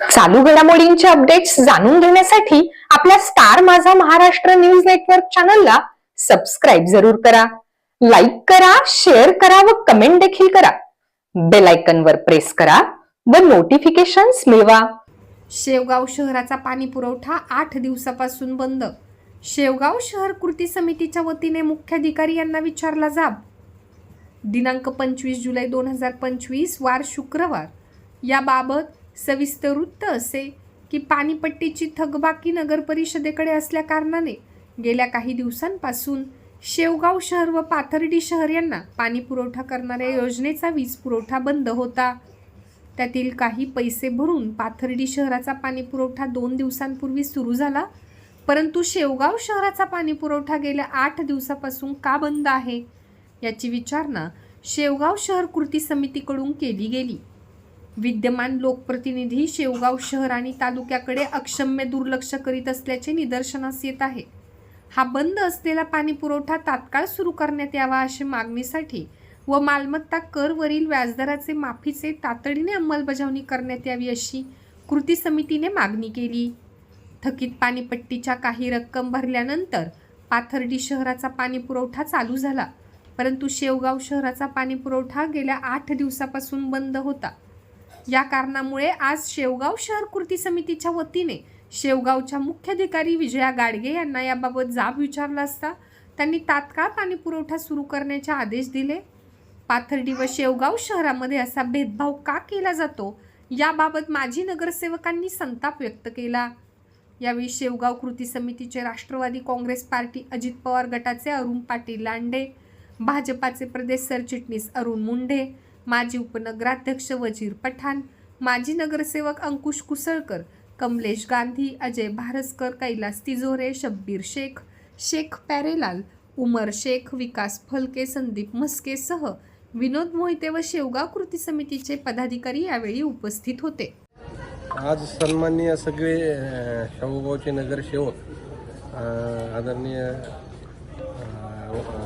चालू घडामोडींचे अपडेट्स जाणून घेण्यासाठी आपल्या star Majha Maharashtra news network चॅनलला सबस्क्राईब जरूर करा. लाईक करा शेअर करा व कमेंट देखील करा. बेल वर प्रेस करा व नोटिफिकेशन्स मिळवा. शेवगाव शहराचा पाणी पुरवठा आठ दिवसापासून बंद. शेवगाव शहर कृती समितीच्या वतीने मुख्याधिकारी यांना विचारला जाब. दिनांक पंचवीस जुलै दोन हजार पंचवीस वार शुक्रवार. याबाबत सविस्तर वृत्त असे की पाणीपट्टीची थकबाकी नगर परिषदेकडे असल्या कारणाने गेल्या काही दिवसांपासून शेवगाव शहर व पाथर्डी शहर यांना पाणी पुरवठा करणाऱ्या योजनेचा वीज पुरवठा बंद होता. त्यातील काही पैसे भरून पाथर्डी शहराचा पाणी पुरवठा दोन दिवसांपूर्वी सुरू झाला परंतु शेवगाव शहराचा पाणी पुरवठा गेल्या आठ दिवसापासून का बंद आहे? याची विचारणा शेवगाव शहर कृती समितीकडून केली गेली. विद्यमान लोकप्रतिनिधी शेवगाव शहर आणि तालुक्याकडे अक्षम्य दुर्लक्ष करीत असल्याचे निदर्शनास येत आहे. हा बंद असलेला पाणी पुरवठा तात्काळ सुरू करण्यात यावा अशी मागणीसाठी व मालमत्ता करवरील व्याजदराचे माफीचे तातडीने अंमलबजावणी करण्यात यावी अशी कृती समितीने मागणी केली. थकीत पाणीपट्टीच्या काही रक्कम भरल्यानंतर पाथर्डी शहराचा पाणी पुरवठा चालू झाला परंतु शेवगाव शहराचा पाणी पुरवठा गेल्या आठ दिवसापासून बंद होता. या कारणामुळे आज शेवगाव शहर कृती समितीच्या वतीने शेवगावच्या मुख्याधिकारी विजया गाडगे यांना याबाबत जाब विचारला असता त्यांनी तात्काळ पाणी पुरवठा सुरू करण्याचे आदेश दिले. पाथर्डी व शेवगाव शहरामध्ये असा भेदभाव का केला जातो याबाबत माजी नगरसेवकांनी संताप व्यक्त केला. यावेळी शेवगाव कृती समितीचे राष्ट्रवादी काँग्रेस पार्टी अजित पवार गटाचे अरुण पाटील लांडे भाजपाचे प्रदेश सरचिटणीस अरुण मुंढे माजी उपनगराध्यक्ष वजीर पठाण माजी नगरसेवक अंकुश कुसळकर कमलेश गांधी अजय भारसकर कैलास तिजोरे शब्बीर शेख शेख पॅरेलाल उमर शेख विकास फलके संदीप म्हस्केसह विनोद मोहिते व शेवगाव कृती समितीचे पदाधिकारी यावेळी उपस्थित होते. आज सन्माननीय सगळे अ, नगरसेवक आदरणीय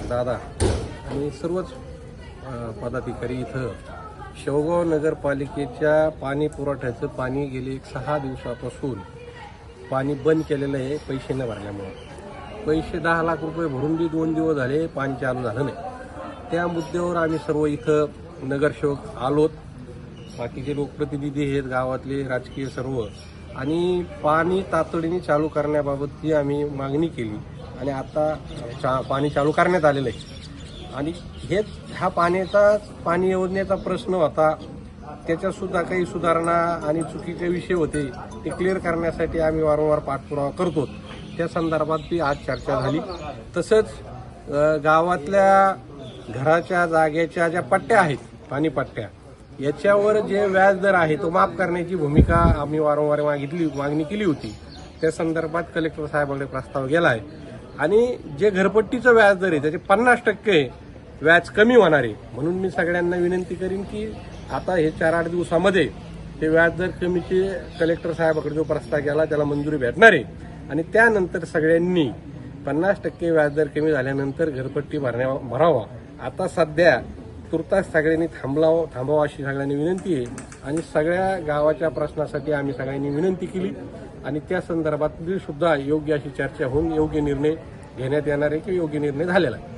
दादा आणि सर्वच पदाधिकारी इथं. शेवगाव नगरपालिकेच्या पाणी पुरवठ्याचं पाणी गेले एक सहा दिवसापासून पाणी बंद केलेलं आहे पैसे न भरल्यामुळं. पैसे दहा लाख रुपये भरून बी दोन दिवस झाले पाणी चालू झालं नाही. त्या मुद्द्यावर आम्ही सर्व इथं नगरसेवक आलोत. बाकीचे लोकप्रतिनिधी आहेत गावातले राजकीय सर्व. आणि पाणी तातडीने चालू करण्याबाबतची आम्ही मागणी केली. आणि आता चा पाणी चालू करण्यात आलेलं आहे. आणि हे ह्या पाण्याचा पाणी योजनेचा प्रश्न होता. त्याच्यासुद्धा काही सुधारणा आणि चुकीचे विषय होते ते क्लिअर करण्यासाठी आम्ही वारंवार पाठपुरावा करतो. त्या संदर्भात ती आज चर्चा झाली. तसंच गावातल्या घराच्या जागेच्या ज्या पट्ट्या आहेत पाणी पट्ट्या याच्यावर जे व्याजदर आहे तो माफ करण्याची भूमिका आम्ही वारंवार मागितली मागणी केली होती. त्या संदर्भात कलेक्टर साहेबांकडे प्रस्ताव गेला आहे आणि जे घरपट्टीचं व्याजदर आहे त्याचे पन्नास टक्के व्याज कमी होणार. आहे म्हणून मी सगळ्यांना विनंती करीन की आता हे चार आठ दिवसामध्ये ते व्याजदर कमीचे कलेक्टर साहेबाकडे जो प्रस्ताव गेला त्याला मंजुरी भेटणार आहे. आणि त्यानंतर सगळ्यांनी पन्नास टक्के व्याजदर कमी झाल्यानंतर घरपट्टी भरण्या भरावा. आता सध्या तुर्तास सगळ्यांनी थांबलावं थांबावं अशी सगळ्यांनी विनंती आहे. आणि सगळ्या गावाच्या प्रश्नासाठी आम्ही सगळ्यांनी विनंती केली. आणि त्या संदर्भात सुद्धा योग्य अशी चर्चा होऊन योग्य निर्णय घेण्यात येणार आहे की योग्य निर्णय झालेला आहे.